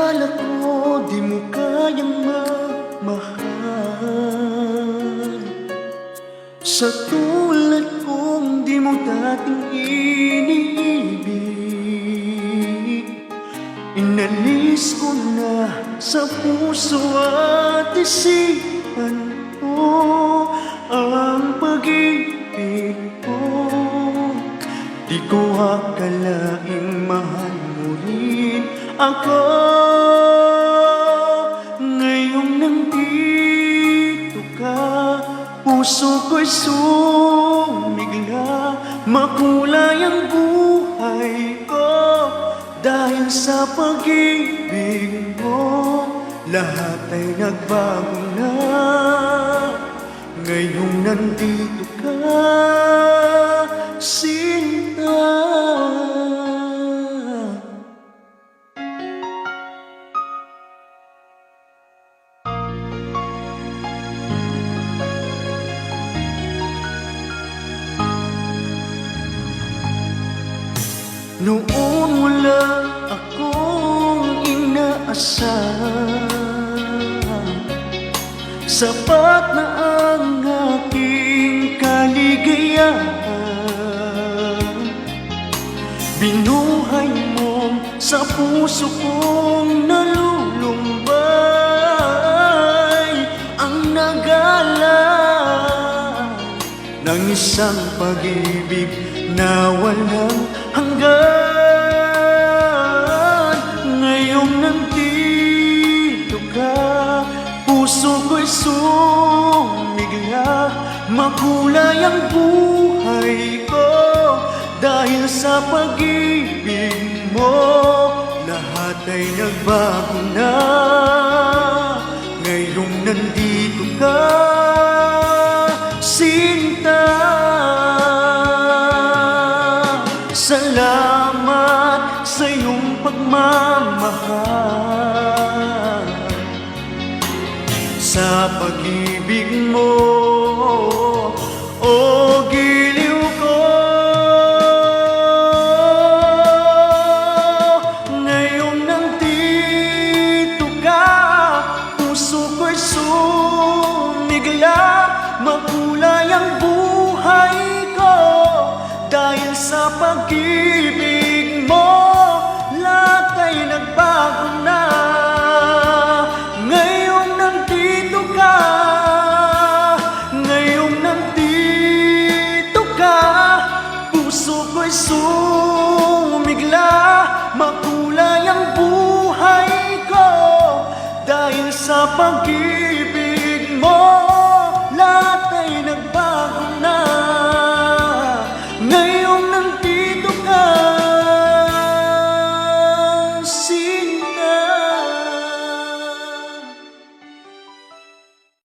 Akala ko di mo kayang magmahal Sa tulad kong di mo dating iniibig Inalis ko na sa puso at isipan ko Ang pag-ibig ko Di ko akalaing mahal mo rin ako Puso ko'y sumigla Makulay ang buhay ko. Dahil sa pag-ibig mo Lahat ay nagbago na. Ngayong nandito ka Sinta Noon wala akong inaasahan. Sapat na ang aking kaligayahan. Binuhay mo sa puso kong nalulumbay. Ang nagala ng isang pag-ibig na walang hanggan Makulay ang buhay ko dahil sa pag-ibig mo. Lahat ay nagbago na. Ngayong nandito ka Sinta. Salamat sa iyong pagmamahal Sa pag-ibig mo. O giliw ko Ngayong nandito ka Puso ko'y sumigla Makulay ang buhay ko. Dahil sa pag-ibig pag-ibig mo.